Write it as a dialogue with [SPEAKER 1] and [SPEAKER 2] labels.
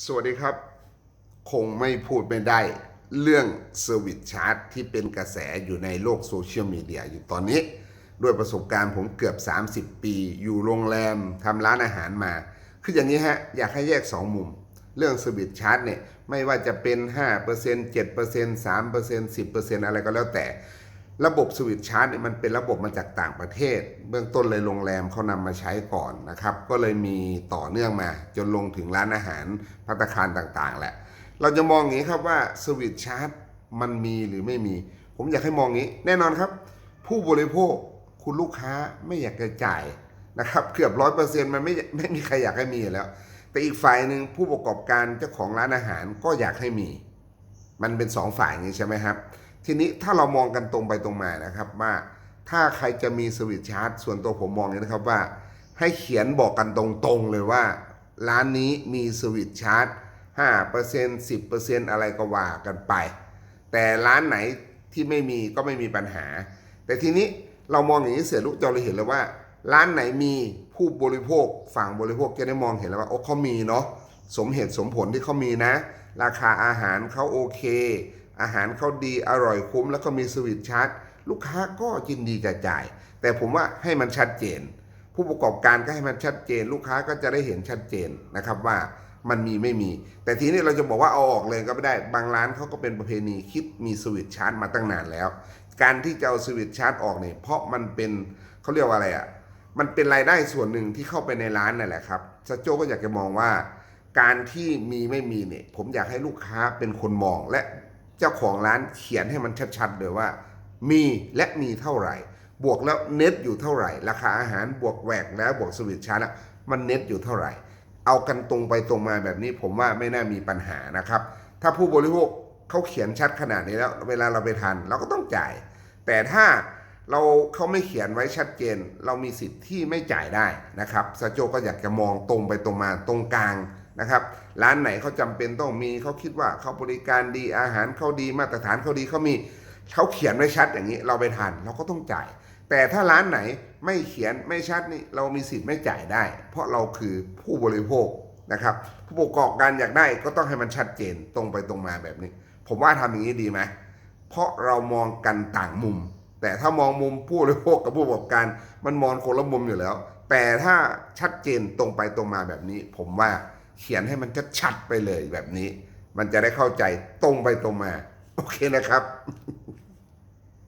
[SPEAKER 1] สวัสดีครับ คงไม่พูดไม่ได้ เรื่องเซอร์วิสชาร์ตที่เป็นกระแสอยู่ในโลกโซเชียลมีเดียอยู่ตอนนี้ ด้วยประสบการณ์ผมเกือบ 30 ปี อยู่โรงแรมทำร้านอาหารมา คืออย่างนี้ฮะ อยากให้แยก 2 มุม เรื่องเซอร์วิสชาร์ตเนี่ย ไม่ว่าจะเป็น 5% 7% 3% 10%อะไรก็แล้วแต่ ระบบสวิตชาร์จเนี่ยมันเป็นระบบมาจากต่างประเทศ เบื้องต้นเลยโรงแรมเขานำมาใช้ก่อนนะครับ ก็เลยมีต่อเนื่องมา จนลงถึงร้านอาหารพัตคารต่างๆ แหละ เราจะมองอย่างนี้ครับว่าสวิตชาร์จมันมีหรือไม่มี ผมอยากให้มองอย่างนี้ แน่นอนครับ ผู้บริโภคคุณลูกค้าไม่อยากจะจ่ายนะครับเกือบร้อยเปอร์เซ็นต์มันไม่ไม่มีใครอยากให้มีแล้ว แต่อีกฝ่ายหนึ่งผู้ประกอบการเจ้าของร้านอาหารก็อยากให้มี มันเป็นสองฝ่ายอย่างนี้ใช่ไหมครับ ทีนี้ถ้าเรามองกันตรงไปตรงมานะครับว่าถ้าใครจะมีสวิตชาร์จส่วนตัวผมมองอย่างนี้นะครับว่า ให้เขียนบอกกันตรงๆเลยว่า ร้านนี้มีสวิตช์ชาร์จ5% 10%อะไรก็ว่ากันไป แต่ร้านไหนที่ไม่มีก็ไม่มีปัญหา แต่ทีนี้เรามองอย่างนี้เสร็จลูกเราเลยเห็นเลยว่า ร้านไหนมีผู้บริโภคฝั่งบริโภคจะได้มองเห็นแล้วว่าโอ้เขามีเนาะสมเหตุสมผลที่เขามีนะ ราคาอาหารเขาโอเค อาหารเขาดีอร่อยคุ้ม แล้วก็มีสวิตชาร์จลูกค้าก็ยินดีจะจ่าย แต่ผมว่าให้มันชัดเจน ผู้ประกอบการก็ให้มันชัดเจน ลูกค้าก็จะได้เห็นชัดเจนนะครับว่ามันมีไม่มี แต่ทีนี้เราจะบอกว่าเอาออกเลยก็ไม่ได้บางร้านเขาก็เป็นประเพณีคิดมีสวิตชาร์จมาตั้งนานแล้ว การที่จะเอาสวิตชาร์จออกเนี่ยเพราะมันเป็นเขาเรียกว่าอะไรอะมันเป็นรายได้ส่วนหนึ่งที่เข้าไปในร้านนั่นแหละครับสโจก็อยากจะมองว่า การที่มีไม่มีเนี่ยผมอยากให้ลูกค้าเป็นคนมองและ เจ้าของร้านเขียนให้มันชัดๆเลยว่า มีและมีเท่าไหร่ บวกแล้วเน็ตอยู่เท่าไหร่ ราคาอาหารบวกแหวกแล้วบวกสวิตชาร์แล้วมันเน็ตอยู่เท่าไหร่ เอากันตรงไปตรงมาแบบนี้ผมว่าไม่น่ามีปัญหานะครับ ถ้าผู้บริโภคเขาเขียนชัดขนาดนี้แล้ว เวลาเราไปทานเราก็ต้องจ่าย แต่ถ้าเราเขาไม่เขียนไว้ชัดเจน เรามีสิทธิ์ที่ไม่จ่ายได้นะครับสโจก็อยากจะมองตรงไปตรงมาตรงกลาง นะครับร้านไหนเขาจำเป็นต้องมีเขาคิดว่าเขาบริการดีอาหารเขาดีมาตรฐานเขาดีเขามีเขาเขียนไว้ชัดอย่างนี้เราไปทานเราก็ต้องจ่าย แต่ถ้าร้านไหนไม่เขียนไม่ชัดนี่เรามีสิทธิ์ไม่จ่ายได้ เพราะเราคือผู้บริโภคนะครับผู้ประกอบการอยากได้ก็ต้องให้มันชัดเจนตรงไปตรงมาแบบนี้ ผมว่าทำอย่างนี้ดีไหมเพราะเรามองกันต่างมุม แต่ถ้ามองมุมผู้บริโภคกับผู้ประกอบการ มันมองคนละมุมอยู่แล้ว แต่ถ้าชัดเจนตรงไปตรงมาแบบนี้ ผมว่า เขียนให้มันชัดๆไปเลยแบบนี้ มันจะได้เข้าใจตรงไปตรงมา โอเคนะครับ